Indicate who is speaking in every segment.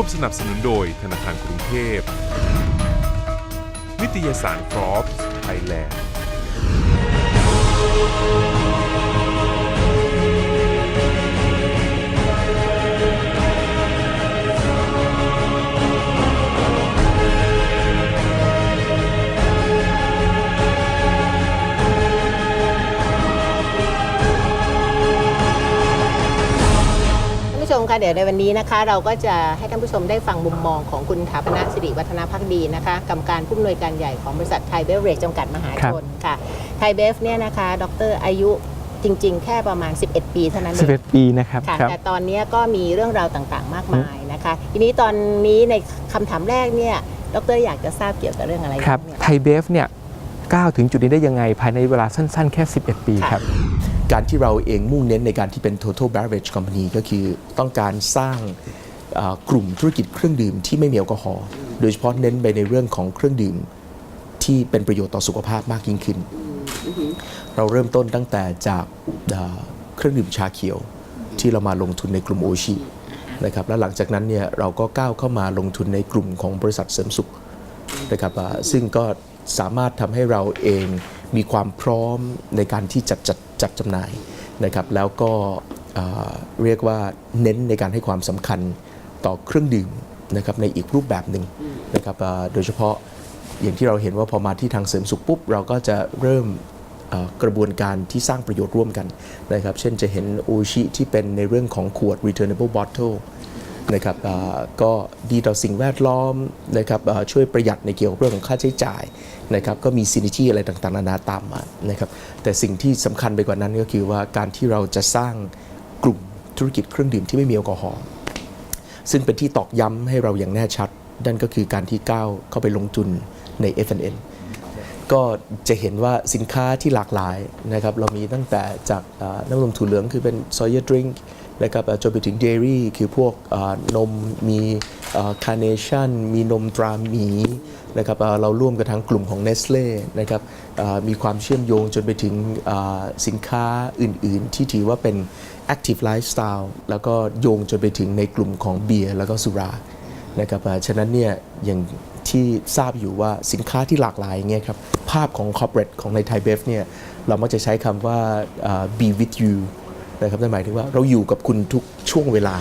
Speaker 1: ร่วมสนับสนุนโดยธนาคารกรุงเทพ นิตยสารฟรอปไทยแลนด์
Speaker 2: เดี๋ยวในวันนี้นะคะ เราก็จะให้ท่านผู้ชมได้ฟังมุมมองของคุณถาปนสิริวัฒนพักดีนะคะกรรมการผู้อำนวยการใหญ่ของบริษัทไทยเบฟเรจจำกัดมหาชนค่ะไทยเบฟเนี่ยนะคะ ดรอายุจริง ๆ แค่ประมาณ 11 ปีเท่านั้นเอง
Speaker 3: 11 ปีนะครับ
Speaker 2: ค่ะ
Speaker 3: ครับ
Speaker 2: แต่ตอนนี้ก็มีเรื่องราวต่างๆ มากมายนะคะ ทีนี้ตอนนี้ในคำถามแรกเนี่ยดรอยากจะทราบเกี่ยวกับเรื่องอะไร
Speaker 3: ครับา
Speaker 2: งเนี่ย
Speaker 3: ไทยเบฟเนี่ยก้าวถึงจุดนี้ได้ยังไงภายในเวลาสั้น ๆ แค่ 11 ปี
Speaker 2: ค่ะ
Speaker 3: ครับ
Speaker 4: การที่เราเองมุ่งเน้นในการที่เป็น total beverage company ก็คือต้องการสร้างกลุ่มธุรกิจเครื่องดื่มที่ไม่มีแอลกอฮอล์โดยเฉพาะเน้นไปในเรื่องของเครื่องดื่มที่เป็นประโยชน์ต่อสุขภาพมากยิ่งขึ้น เราเริ่มต้นตั้งแต่จากเครื่องดื่มชาเขียวที่เรามาลงทุนในกลุ่มโอชินะครับและหลังจากนั้นเนี่ยเราก็ก้าวเข้ามาลงทุนในกลุ่มของบริษัทเสริมสุขนะครับซึ่งก็สามารถทำให้เราเองมีความพร้อมในการที่จัดจัด จัดจำหน่ายนะครับแล้วก็เรียกว่าเน้นในการให้ความสำคัญต่อเครื่องดื่มนะครับในอีกรูปแบบหนึ่งนะครับโดยเฉพาะอย่างที่เราเห็นว่าพอมาที่ทางเสริมสุขปุ๊บ เราก็จะเริ่มกระบวนการที่สร้างประโยชน์ร่วมกันนะครับ เช่นจะเห็นโอชิที่เป็นในเรื่องของขวด returnable bottle นะครับก็ดีต่อสิ่งแวดล้อมนะครับช่วยประหยัดในเกี่ยวกับเรื่องของค่าใช้จ่ายนะครับก็มีซินิจี้อะไรต่างๆนานาตามมานะครับแต่สิ่งที่สำคัญไปกว่านั้นก็คือว่าการที่เราจะสร้างกลุ่มธุรกิจเครื่องดื่มที่ไม่มีแอลกอฮอล์ซึ่งเป็นที่ตอกย้ำให้เราอย่างแน่ชัด นั่นก็คือการที่ก้าวเข้าไปลงทุนใน F&N ก็จะเห็นว่าสินค้าที่หลากหลายนะครับเรามีตั้งแต่จากน้ำนมถั่วเหลืองคือเป็น soya drink นะครับจนไปถึง dairy คือพวกนมมีคาร์เนชั่นมีนมตราหมีนะครับเราร่วมกับทางกลุ่มของ Nestle นะครับมีความเชื่อมโยงจนไปถึงสินค้าอื่น ๆ ที่ถือว่าเป็น active lifestyle แล้วก็โยงจนไปถึงในกลุ่มของเบียร์แล้วก็สุรานะครับฉะนั้นเนี่ยอย่างที่ทราบอยู่ว่าสินค้าที่หลากหลายเงี้ยครับภาพของ corporate ของในไทยเบฟเนี่ยเรามักจะใช้คำว่า be with you นะครับนั่นหมายถึงว่าเราอยู่กับคุณทุกช่วงเวลา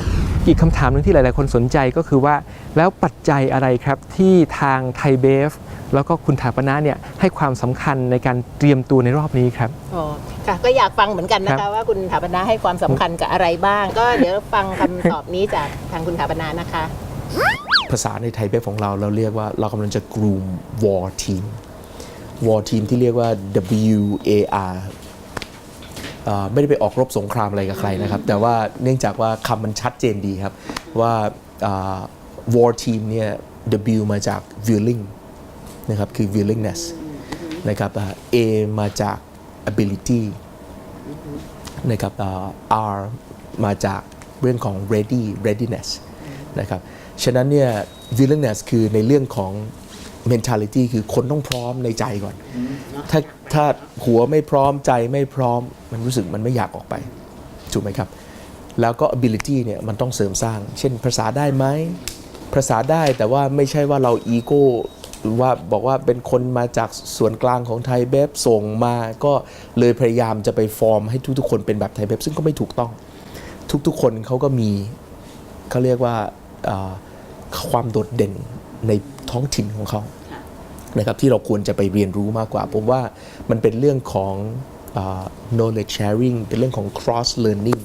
Speaker 3: อีกคำถามหนึงที่หลาย ๆ คนสนใจก็คือว่า แล้วปัจจัยอะไรครับที่ทางไทยเบฟ แล้วก็คุณถาปนะเนี่ยให้ความสำคัญในการเตรียมตัวในรอบนี้ครับ
Speaker 2: อ๋อค่ะก็อยากฟังเหมือนกันนะ
Speaker 3: ครั
Speaker 2: คะ
Speaker 3: บ
Speaker 2: ว่าคุณถาปนาให้ความสำคัญกับอะไรบ้าง ก็เดี๋ยวฟังคำตอบนี้จากทางคุณถาปนานะคะ
Speaker 4: ภาษาในไทยเบฟของเราเราเรียกว่าเรากำลังจะ groom war team war team ที่เรียกว่า W A R เอ่อ ไม่ได้ไปออกรบสงครามอะไรกับใครนะครับ แต่ว่าเนื่องจากว่าคำมันชัดเจนดีครับ ว่า war team เนี่ย W มาจาก willing นะครับคือ willingness นะครับ A มาจาก ability นะครับ R มาจากเรื่องของ ready readiness นะครับ ฉะนั้นเนี่ย willingness คือในเรื่องของ mentality คือคนต้องพร้อมในใจก่อน ถ้าถ้าหัวไม่พร้อมใจไม่พร้อม มันรู้สึกมันไม่อยากออกไป ถูกไหมครับ แล้วก็ ability เนี่ยมันต้องเสริมสร้าง เช่นภาษาได้ไหมภาษาได้แต่ว่าไม่ใช่ว่าเราอีโก้หรือว่าบอกว่าเป็นคนมาจากส่วนกลางของไทยเบฟส่งมาก็เลยพยายามจะไปฟอร์มให้ทุกๆคนเป็นแบบไทยเบฟซึ่งก็ไม่ถูกต้อง ทุกๆคนเขาก็มีเขาเรียกว่าอ่าความโดดเด่นในท้องถิ่นของเขา นะครับที่เราควรจะไปเรียนรู้มากกว่า ผมว่ามันเป็นเรื่องของ knowledge sharing เป็นเรื่องของ cross learning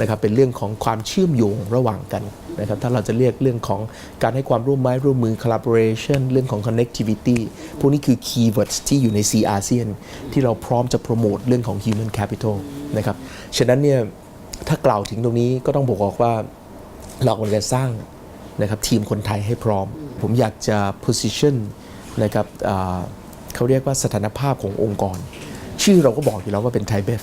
Speaker 4: นะครับเป็นเรื่องของความเชื่อมโยงระหว่างกันนะครับถ้าเราจะเรียกเรื่องของการให้ความร่วมไม้ร่วมมือ collaboration เรื่องของ connectivity พวกนี้คือ keywords ที่อยู่ใน C อาเซียนที่เราพร้อมจะโปรโมทเรื่องของ human capital นะครับฉะนั้นเนี่ยถ้ากล่าวถึงตรงนี้ก็ต้องบอกว่าเรากำลังจะสร้างนะครับทีมคนไทยให้พร้อม ผมอยากจะ position นะครับอ่าเขาเรียกว่าสถานภาพขององค์กร ชื่อเราก็บอกอยู่แล้วว่าเป็นไทยเบฟ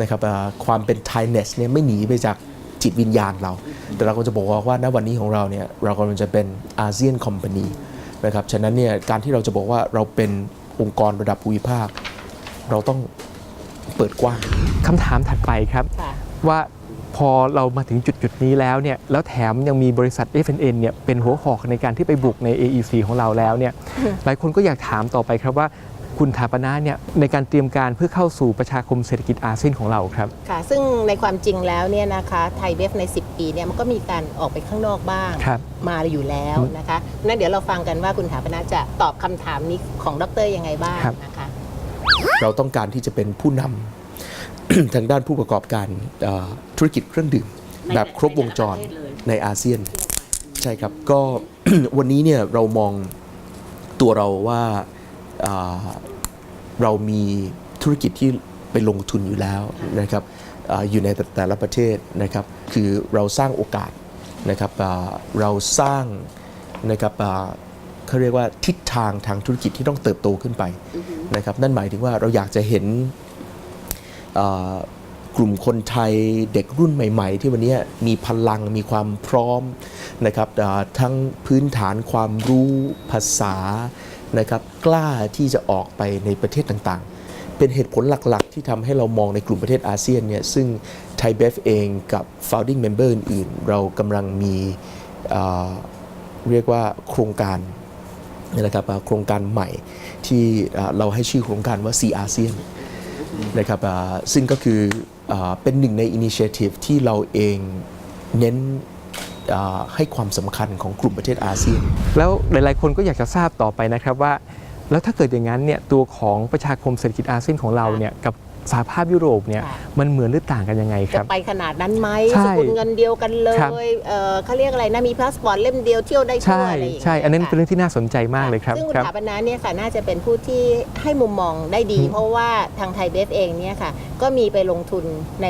Speaker 4: นะครับอ่าความเป็นไทยเนสเนี่ยไม่หนีไปจากจิตวิญญาณเรา แต่เราก็จะบอกว่าณวันนี้ของเราเนี่ยเรากำลังจะเป็นอาเซียนคอมพานีนะครับฉะนั้นเนี่ยการที่เราจะบอกว่าเราเป็นองค์กรระดับภูมิภาค เราต้องเปิดกว้าง
Speaker 3: คำถามถัดไปครับ
Speaker 2: ค่ะ
Speaker 3: ว่า พอเรามาถึงจุดจุดๆนี้แล้วเนี่ยแล้วแถมยังมีบริษัท FNN เนี่ยเป็นหัวหอกในการที่ไปบุกใน AEC ของเราแล้วเนี่ยหลายคนก็อยากถามต่อไปครับว่าคุณถาปนาเนี่ยในการเตรียมการเพื่อเข้าสู่ประชาคมเศรษฐกิจอาเซียนของเราครับ
Speaker 2: ค่ะซึ่งในความจริงแล้วเนี่ยนะคะไทยเบฟใน 10 ปีเนี่ยมันก็มีการออกไปข้างนอกบ้าง
Speaker 3: ครับ
Speaker 2: มาอยู่แล้วนะคะนั้นเดี๋ยวเราฟังกันว่าคุณถาปนาจะตอบคำถามนี้ของดรยังไงบ้าง
Speaker 3: ครับ
Speaker 2: นะคะ
Speaker 4: เราต้องการที่จะเป็นผู้นำ ทางด้านผู้ประกอบการเอ่อธุรกิจเครื่องดื่ม
Speaker 2: ใน
Speaker 4: แบบครบวงจร
Speaker 2: ในแต่ละประเทศเลย
Speaker 4: ในอาเซียน ใช่ครับ ก็วันนี้เนี่ยเรามองตัวเราว่าอ่าเรามีธุรกิจที่ไปลงทุนอยู่แล้วนะครับอาอยู่ในแต่ละประเทศนะครับ คือเราสร้างโอกาสนะครับอ่าเราสร้างนะครับอ่าเขาเรียกว่าทิศทางทางธุรกิจที่ต้องเติบโตขึ้นไปนะครับ นั่นหมายถึงว่าเราอยากจะเห็นอ่า กลุ่มคนไทยเด็กรุ่นใหม่ ๆ ที่วันนี้มีพลังมีความพร้อมนะครับทั้งพื้นฐานความรู้ภาษานะครับกล้าที่จะออกไปในประเทศต่างๆ เป็นเหตุผลหลักๆ ที่ทำให้เรามองในกลุ่มประเทศอาเซียนเนี่ยซึ่งไทยเบฟเองกับ founding member อื่นๆ เรากำลังมีเรียกว่าโครงการนะครับโครงการใหม่ที่เราให้ชื่อโครงการว่า C อาเซียน นะครับซึ่งก็คือเป็นหนึ่งในอินิเชทีฟที่เราเองเน้นให้ความสำคัญของกลุ่มประเทศอาเซียน
Speaker 3: แล้วหลายๆ คนก็อยากจะทราบต่อไปนะครับว่า แล้วถ้าเกิดอย่างนั้นเนี่ยตัวของประชาคมเศรษฐกิจอาเซียนของเราเนี่ยกับ สหภาพยุโรปเนี่ย
Speaker 2: ค่ะ
Speaker 3: มันเหมือนหรือต่างกันยังไงค
Speaker 2: จะ
Speaker 3: รับ
Speaker 2: ไปขนาดนั้นไหม
Speaker 3: ใช่
Speaker 2: สกุลเงินเดียวกันเล
Speaker 3: ครับ
Speaker 2: ยเอ่อเขาเรียกอะไรนะมีพาสปอร์ตเล่มเดียวเที่ยวได้ทั่
Speaker 3: ใช่
Speaker 2: วอะไรอย่างเงี้ย
Speaker 3: ใช่ อันนั้นเป็นเรื่อ
Speaker 2: ค่ะ
Speaker 3: งที่น่าสนใจมากเลยครับ
Speaker 2: ซึ่งคุณ
Speaker 3: ครับ
Speaker 2: ถาปนาเนี่ยค่ะน่าจะเป็นผู้ที่ให้มุมมองได้ดี
Speaker 3: อืม
Speaker 2: เพราะว่าทางไทยเบฟเองเนี่ยค่ะก็มีไปลงทุนใน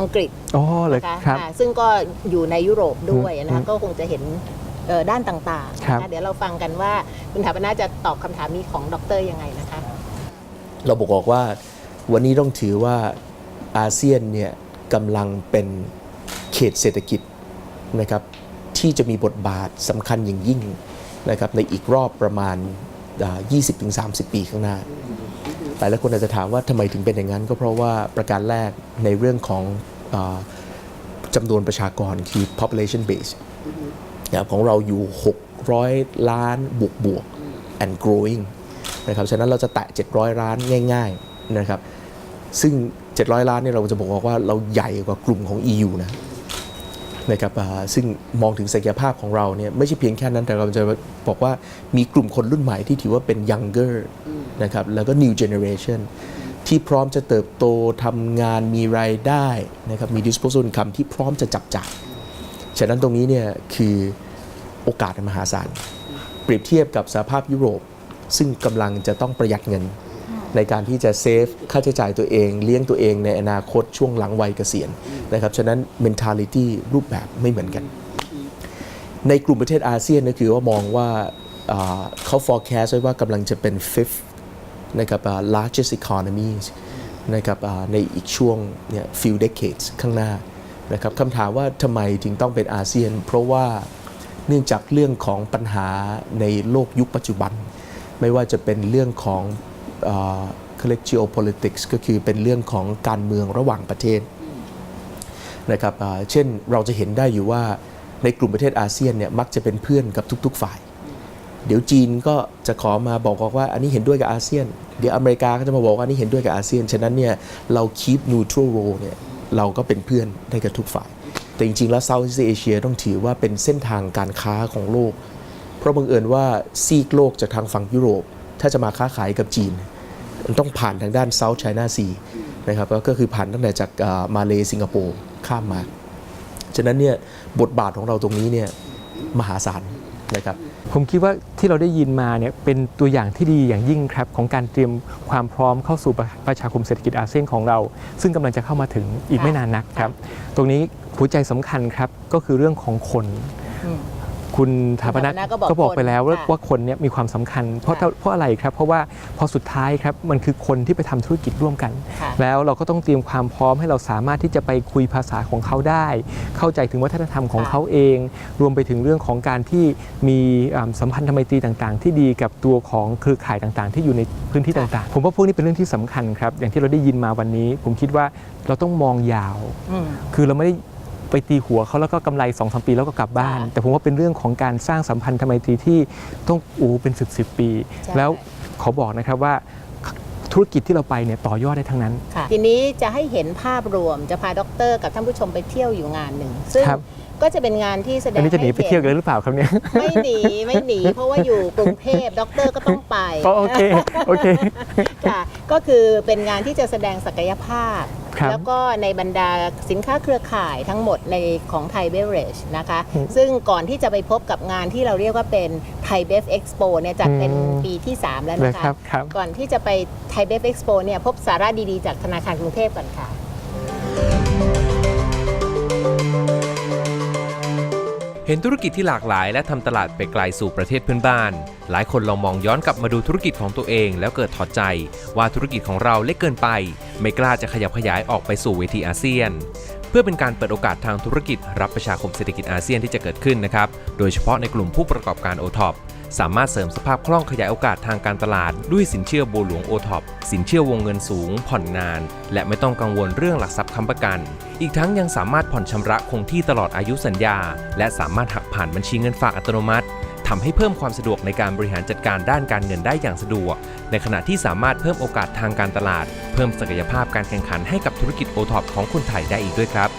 Speaker 2: อังกฤษ
Speaker 3: อ๋อเลย
Speaker 2: นะคะ
Speaker 3: ครับ
Speaker 2: อ่าซึ่งก็อยู่ในยุโรปด้วยนะ
Speaker 3: อื
Speaker 2: คะ
Speaker 3: ม
Speaker 2: ก็คงจะเห็นเอ่อด้านต่างๆ
Speaker 3: ครับ
Speaker 2: นะคะเดี๋ยวเราฟังกันว่าคุณถาปนาจะตอบคำถามนี้ของดรยังไงนะคะ
Speaker 4: เราบอกว่า วันนี้ต้องถือว่าอาเซียนเนี่ยกำลังเป็นเขตเศรษฐกิจนะครับที่จะมีบทบาทสำคัญอย่างยิ่งนะครับในอีกรอบประมาณ 20-30 ปีข้างหน้า หลายหลายคนอาจจะถามว่าทำไมถึงเป็นอย่างนั้น ก็เพราะว่าประการแรกในเรื่องของอจำนวนประชากรคือ population base นะครับของเราอยู่ 600 ล้านบวกบวก and growing นะครับ ฉะนั้นเราจะแตะ 700 ล้านง่าย ๆ นะครับ ซึ่ง 700 ล้านเนี่ยเราจะบอกว่าเราใหญ่กว่ากลุ่มของ EU นะนะครับอ่าซึ่งมองถึงศักยภาพของเราเนี่ยไม่ใช่เพียงแค่นั้นแต่เราจะบอกว่ามีกลุ่มคนรุ่นใหม่ที่ถือว่าเป็น younger นะครับแล้วก็ new generation ที่พร้อมจะเติบโตทำงานมีรายได้นะครับมี disposable income ที่พร้อมจะจับจ่ายฉะนั้นตรงนี้เนี่ยคือโอกาสอันมหาศาลเปรียบเทียบกับสหภาพยุโรป ซึ่งกำลังจะต้องประหยัดเงิน ในการที่จะเซฟค่าใช้จ่ายตัวเอง เลี้ยงตัวเองในอนาคตช่วงหลังวัยเกษียณนะครับฉะนั้น mentality รูปแบบไม่เหมือนกัน ในกลุ่มประเทศอาเซียนก็คือว่ามองว่าเขา forecast ไว้ว่ากำลังจะเป็น fifth นะครับอ่า largest economies นะครับในอีกช่วงเนี่ย few decades ข้างหน้านะครับคำถามว่าทำไมถึงต้องเป็นอาเซียน เพราะว่าเนื่องจากเรื่องของปัญหาในโลกยุคปัจจุบัน ไม่ว่าจะเป็นเรื่องของ เขาเรียก geopolitics ก็คือเป็นเรื่องของการเมืองระหว่างประเทศนะครับเช่นเราจะเห็นได้อยู่ว่าในกลุ่มประเทศอาเซียนเนี่ยมักจะเป็นเพื่อนกับทุก ๆ ฝ่าย เดี๋ยวจีนก็จะขอมาบอกว่าอันนี้เห็นด้วยกับอาเซียน เดี๋ยวอเมริกาก็จะมาบอกว่าอันนี้เห็นด้วยกับอาเซียน ฉะนั้นเนี่ยเรา keep neutral role เนี่ยเราก็เป็นเพื่อนได้กับทุกฝ่าย แต่จริง ๆ แล้ว Southeast Asia ต้องถือว่าเป็นเส้นทางการค้าของโลก เพราะบังเอิญว่าซีกโลกจากทางฝั่งยุโรป ถ้าจะมาค้าขายกับจีน มันต้องผ่านทางด้าน South China Sea นะครับก็ก็คือผ่านตั้งแต่จากอ่ามาเลสิงคโปร์ข้ามมา ฉะนั้นเนี่ยบทบาทของเราตรงนี้เนี่ยมหาศาลนะครับ
Speaker 3: ผมคิดว่าที่เราได้ยินมาเนี่ยเป็นตัวอย่างที่ดีอย่างยิ่งครับ ของการเตรียมความพร้อมเข้าสู่ประประชาคมเศรษฐกิจอาเซียนของเรา ซึ่งกำลังจะเข้ามาถึงอีก
Speaker 2: ค่ะ
Speaker 3: ไม่นานนักครับ ตรงนี้หัวใจสำคัญครับก็คือเรื่องของคน
Speaker 2: อืม
Speaker 3: คุณถาปนะ
Speaker 2: ถาปนะก็บอก
Speaker 3: ก็บอกไปแล้วว่า
Speaker 2: ค่ะ
Speaker 3: ว่าคนเนี่ยมีความสำคัญ เพราะ
Speaker 2: ค่ะ
Speaker 3: เพราะอะไรครับ เพราะว่าพอสุดท้ายครับมันคือคนที่ไปทำธุรกิจร่วมกัน
Speaker 2: ค่ะ
Speaker 3: แล้วเราก็ต้องเตรียมความพร้อมให้เราสามารถที่จะไปคุยภาษาของเขาได้ เข้าใจถึงวัฒนธรรมของ
Speaker 2: ค่ะ
Speaker 3: เขาเอง รวมไปถึงเรื่องของการที่มีอ่าสัมพันธไมตรีต่างๆ ที่ดีกับตัวของเครือข่ายต่างๆ ที่อยู่ในพื้นที่ต่างๆ ผมว่าพวกนี้เป็นเรื่องที่สำคัญครับอย่างที่เราได้ยินมาวันนี้ ผมคิดว่าเราต้องมองยาว
Speaker 2: อืม
Speaker 3: คือเราไม่ได้ ไปตีหัวเขาแล้วก็กำไร2อสปีแล้วก็กลับบ้าน
Speaker 2: ค่ะ
Speaker 3: แต่ผมว่าเป็นเรื่องของการสร้างสัมพันธไมตรีที่ต้องโอ้เป็น 10บสปี
Speaker 2: ใช่
Speaker 3: แล้วขอบอกนะครับว่าธุรกิจที่เราไปเนี่ยต่อยอดได้ทั้งนั้น
Speaker 2: ค่ะทีนี้จะให้เห็นภาพรวมจะพาดรกับท่านผู้ชมไปเที่ยวอยู่งานหนึ่งซึ่ง
Speaker 3: ครับ
Speaker 2: ก็จะเป็นงานที่แสด
Speaker 3: อัน
Speaker 2: ง
Speaker 3: นี้จะหนีไปเที่ยวกันหรือเปล่าครับเนี่ย
Speaker 2: ไม่หนีไม่หนีเพราะว่าอยู่กรุงเทพดรก็ต้องไป
Speaker 3: ก็โอเคโอเค
Speaker 2: ค่ะก็คือเป็นงานที่จะแสดงศักยภาพ
Speaker 3: ครับ
Speaker 2: แล้วก็ในบรรดาสินค้าเครือข่ายทั้งหมดในของไทยเบเรจนะคะ
Speaker 3: อืม
Speaker 2: ซึ่งก่อนที่จะไปพบกับงานที่เราเรียกว่าเป็นไทยเบฟเอ็กซ์โปเนี่ยจัดเป็น
Speaker 3: อืม
Speaker 2: ปีที่ 3 แล้ว
Speaker 3: เลย
Speaker 2: นะ
Speaker 3: ครั
Speaker 2: คะ
Speaker 3: บครับ
Speaker 2: ก่อนที่จะไปไทยเบฟเอ็กซ์โปเนี่ยพบสาระดีๆ จากธนาคารกรุงเทพก่อนค่ะ
Speaker 5: เห็นธุรกิจที่หลากหลายและทำตลาดไปไกลสู่ประเทศเพื่อนบ้าน หลายคนลองมองย้อนกลับมาดูธุรกิจของตัวเอง แล้วเกิดถอดใจ ว่าธุรกิจของเราเล็กเกินไป ไม่กล้าจะขยับขยายออกไปสู่เวทีอาเซียน เพื่อเป็นการเปิดโอกาสทางธุรกิจ รับประชาคมเศรษฐกิจอาเซียนที่จะเกิดขึ้นนะครับ โดยเฉพาะในกลุ่มผู้ประกอบการโอท็อปสามารถเสริมสภาพคล่องขยายโอกาสทางการตลาด ด้วยสินเชื่อบัวหลวงโอท็อปสินเชื่อวงเงินสูง ผ่อนนาน และไม่ต้องกังวลเรื่องหลักทรัพย์ค้ำประกัน อีกทั้งยังสามารถผ่อนชำระคงที่ตลอดอายุสัญญา และสามารถหักผ่านบัญชีเงินฝากอัตโนมัติ ทำให้เพิ่มความสะดวกในการบริหารจัดการด้านการเงินได้อย่างสะดวก ในขณะที่สามารถเพิ่มโอกาสทางการตลาด เพิ่มศักยภาพการแข่งขันให้กับธุรกิจโอท็อปของคนไทยได้อีกด้วยครับ